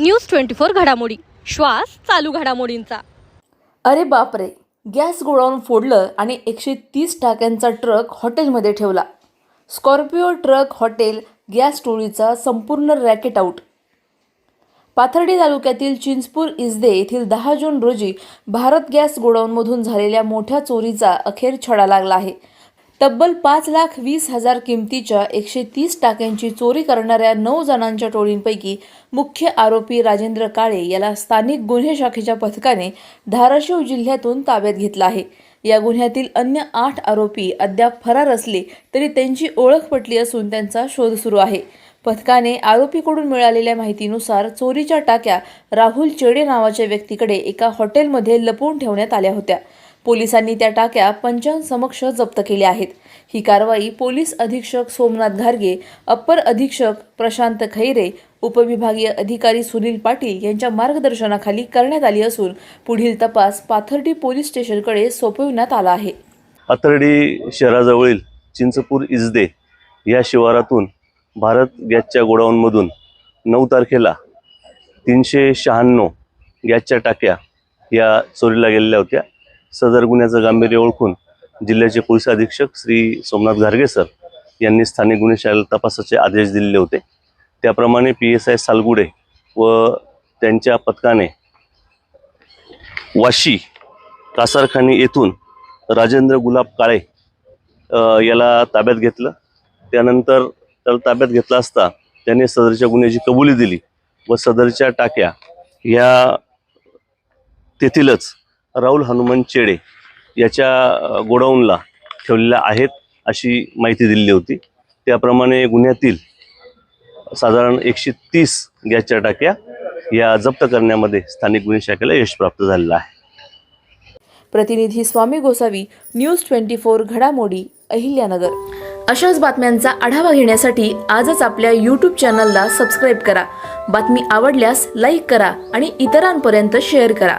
News twenty four घडामोडी. श्वास चालू घडामोडींचा. अरे बापरे गॅस गोडाऊन फोडलं आणि एकशे तीस टाक्यांचा ट्रक हॉटेलमध्ये ठेवला. स्कॉर्पिओ ट्रक हॉटेल गॅस टोळीचा संपूर्ण रॅकेट आऊट. पाथर्डी तालुक्यातील चिंचपूर इजदे येथील दहा जून रोजी भारत गॅस गोडाऊनमधून झालेल्या मोठ्या चोरीचा अखेर छडा लागला आहे. तब्बल पाच लाख वीस हजार किमतीच्या एकशे तीस टाक्यांची चोरी करणाऱ्या नऊ जणांच्या टोळींपैकी मुख्य आरोपी राजेंद्र काळे याला स्थानिक गुन्हे शाखेच्या पथकाने धाराशिव जिल्ह्यातून ताब्यात घेतला आहे. या गुन्ह्यातील अन्य आठ आरोपी अद्याप फरार असले तरी त्यांची ओळख पटली असून त्यांचा शोध सुरू आहे. पथकाने आरोपीकडून मिळालेल्या माहितीनुसार चोरीच्या टाक्या राहुल चेडे नावाच्या व्यक्तीकडे एका हॉटेलमध्ये लपवून ठेवण्यात आल्या होत्या. पोलिसांनी त्या टाक्या पंचांसमक्ष जप्त केल्या आहेत. ही कारवाई पोलीस अधीक्षक सोमनाथ घारगे अप्पर अधीक्षक प्रशांत खैरे उपविभागीय अधिकारी सुनील पाटील यांच्या मार्गदर्शनाखाली करण्यात आली असून पुढील तपास पाथर्डी पोलीस स्टेशनकडे सोपविण्यात आला आहे. पाथर्डी शहराजवळील चिंचपूर इजदे या शिवारातून भारत गॅसच्या गोडाऊनमधून नऊ तारखेला तीनशे शहाण्णव गॅसच्या टाक्या या चोरीला गेलेल्या होत्या. सदर गुन्ह्याचं गांभीर्य ओळखून जिल्ह्याचे पोलीस अधीक्षक श्री सोमनाथ घारगे सर यांनी स्थानिक गुन्हे शाळेला तपासाचे आदेश दिलेले होते. त्याप्रमाणे पी एस आय सालगुडे व त्यांच्या पथकाने वाशी कासारखानी येथून राजेंद्र गुलाब काळे याला ताब्यात घेतलं. त्यानंतर त्याला ताब्यात घेतला असता त्याने सदरच्या गुन्ह्याची कबुली दिली व सदरच्या टाक्या ह्या तेथीलच राहुल हनुमान चेडे याच्या गोडाऊनला ठेवलेल्या आहेत अशी माहिती दिलेली होती. त्याप्रमाणे गुन्ह्यातील साधारण एकशे तीस गॅसच्या टाक्या या जप्त करण्यामध्ये स्थानिक गुन्हे शाखेला यश प्राप्त झालेलं आहे. प्रतिनिधी Swami Gosavi news twenty four घडामोडी अहिल्यानगर. अशाच बातम्यांचा आढावा घेण्यासाठी आजच आपल्या यूट्यूब चॅनलला सबस्क्राईब करा. बातमी आवडल्यास लाईक करा आणि इतरांपर्यंत शेअर करा.